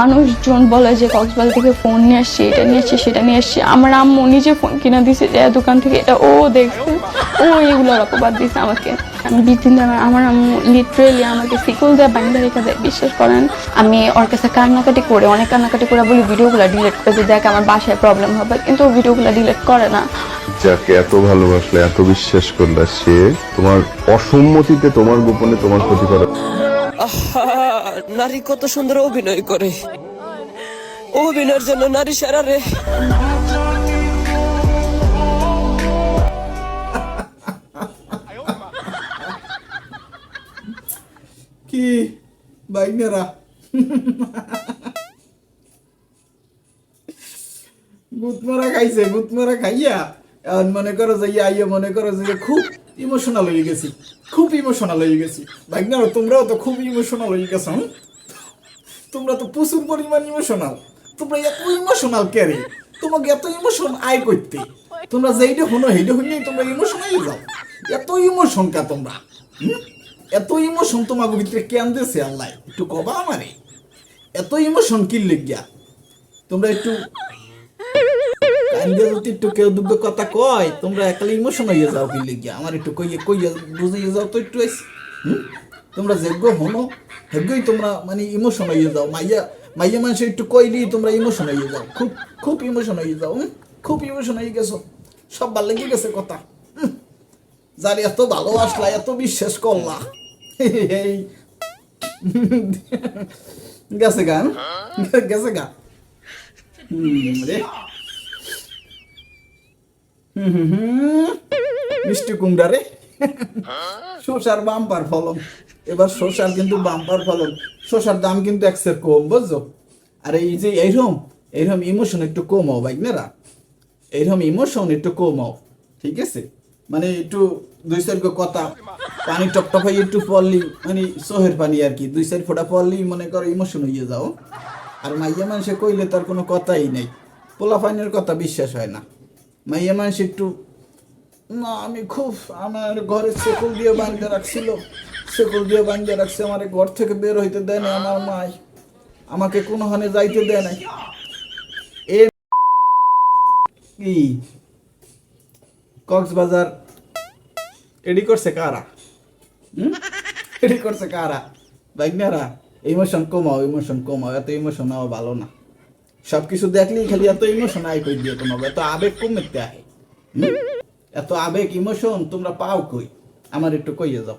মানুষজন বলে যে কক্সবাজার থেকে ফোন নিয়ে আসছি, এটা নিয়ে আসছি, সেটা নিয়ে আসছি। আমার আম্মু নিজে ফোন কিনা দিছে, যে দোকান থেকে এটা ও দেখছে। ও এগুলোর অপবাদ দিছে আমাকে। আমি বিশ দিন ধরে আমার আম্মু লিটারেলি আমাকে সিকুল দেয় বাংলা রেখা দেয়, বিশ্বাস করেন। আমি ওর কাছে কান্নাকাটি করে, অনেক কান্নাকাটি করে বলি, ভিডিওগুলো ডিলিট করে দেখ, আমার বাসায় প্রবলেম হবে। কিন্তু ও ভিডিওগুলো ডিলিট করে না। যাকে এত ভালোবাসলে, এত বিশ্বাস করলে সে তোমার অসম্মতিতে তোমার গোপনে তোমার ক্ষতি করে। নারী কত সুন্দর অভিনয় করে। অভিনয়ের জন্য নারী সারা রে। কি বাইনেরা? খাইছে খাইয়া মনে করো যে ইয়ে মনে করো যে খুব ইমোশনাল হয়ে গেছি। খুব ইমোশনাল হয়ে গেছি। বাইকনারা তোমরাও তো খুব ইমোশনাল হয়ে গেছো? তোমরা তো প্রচুর পরিমাণ ইমোশনাল তোমরা এত ইমোশনাল ক্যারে তোমাকে এত ইমোশন আয় করতে। তোমরা যেইটা হনো সেইটা হইলেই তোমরা ইমোশন হয়ে যাও। এত ইমোশন কা তোমরা? এত ইমোশন তোমাকে ভিতরে কেন দিয়েছে আল্লাহ? একটু কবা আমারে। এত ইমোশন কি লেগিয়া? তোমরা একটু কান্দে একটু কেউ দুটো কথা কয়, তোমরা একালে ইমোশন হয়ে যাও কি লেগিয়া? আমার একটু কইয়ে কইয়ে বুঝিয়ে যাও তো একটু হুম? তোমরা যেগ্য হনো? হেগ্যই তোমরা মানে ইমোশন হয়ে যাও। মাইয়া মাইয়া মানুষ একটু কইলি তোমরা ইমোশন হয়ে যাও। খুব খুব ইমোশন হয়ে যাও, হুম? খুব ইমোশন হয়ে গেছো। সব ভালো লেগে গেছে কথা। যার এত ভালোবাসলা, এত বিশ্বাস করলা। এই গেছে গান গেছে গা। রে। মিষ্টি কুমড়া রে। শসার বাম্পার ফলন। এবার শসার কিন্তু বাম্পার ফলন। শসার দাম কিন্তু একসের কম, বুঝছ? আর এই যে এইরকম এইরকম ইমোশন একটু কমাও বাইকনেরা এইরকম ইমোশন একটু কমাও, ঠিক আছে? মানে একটু দুই চার কথা, পানি টপটপ হয়ে একটু পড়লি মানে সোহের পানি আর কি দুই চার ফোটা পড়লি, মনে করো ইমোশন হয়ে যাও। আর মাইয়া মানুষে কইলে তার কোনো কথাই নেই। পোলা পানির কথা বিশ্বাস হয় না। মাইয়া মানুষ একটু, না, আমি খুব, আমার ঘরে সেকুল দিয়ে বাঁধতে রাখছিল। সেকুল দিয়ে বাঁধতে রাখছে, আমার ঘর থেকে বের হইতে দেয় না আমার মাই। আমাকে কোনো হানে যাইতে দেয় নাই। এ কি? কক্সবাজার এডি করছে কারা? এডি করছে কারা? বাইকনারা ইমোশন কমাও ইমোশন কমাও, এত ইমোশন নেওয়া ভালো না। সব কিছু দেখলেই খালি এত ইমোশন আয় কই দিয়ে তোমাকে, এত আবেগ কমতে আহে এত আবেগ ইমোশন তোমরা পাও কই? আমার একটু কইয়ে যাও